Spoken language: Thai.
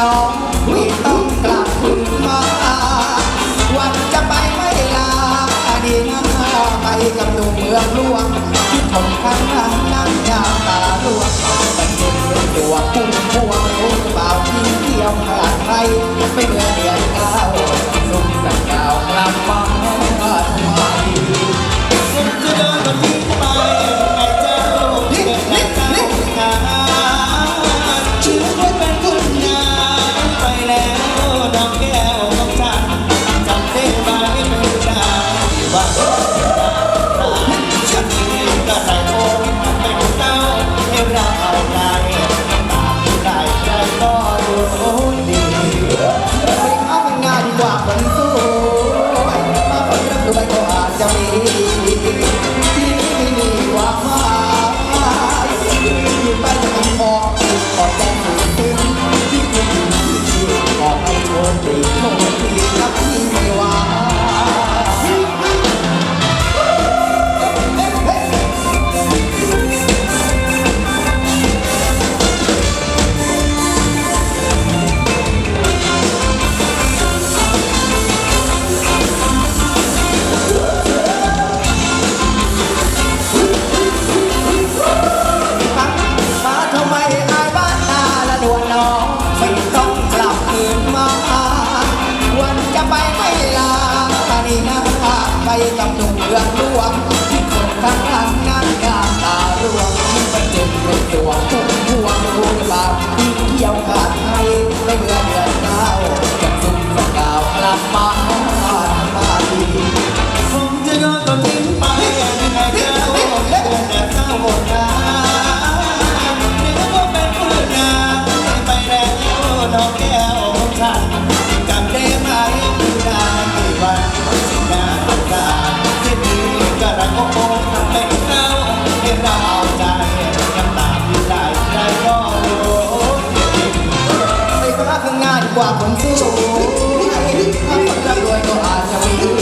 น้องไม่ต้องกลับคืนมา วันจะไปไม่ลาดีนะไปกับหนุ่มเมืองหลวงที่ผมคันงล่างนั่งยาตาลวงเป็นเด็นตัวพุ่งพวงรู้เปล่าที่เที่ยวขาดใคไม่เหมือนเดียว 那我们就给 กับหนุ่มเมือนหลวงที่คนข้างหลังนั่งกาตาหลวงที่ประเด็นเป็นตัวพุ่ห่วงรู้หรืปล่าที่เกี่ยวขาดให้เหมือนเดือนเก้า รักข้างหน้าดีกว่าคนสู้ถ้าคนร่ำรวยก็อาจจะมี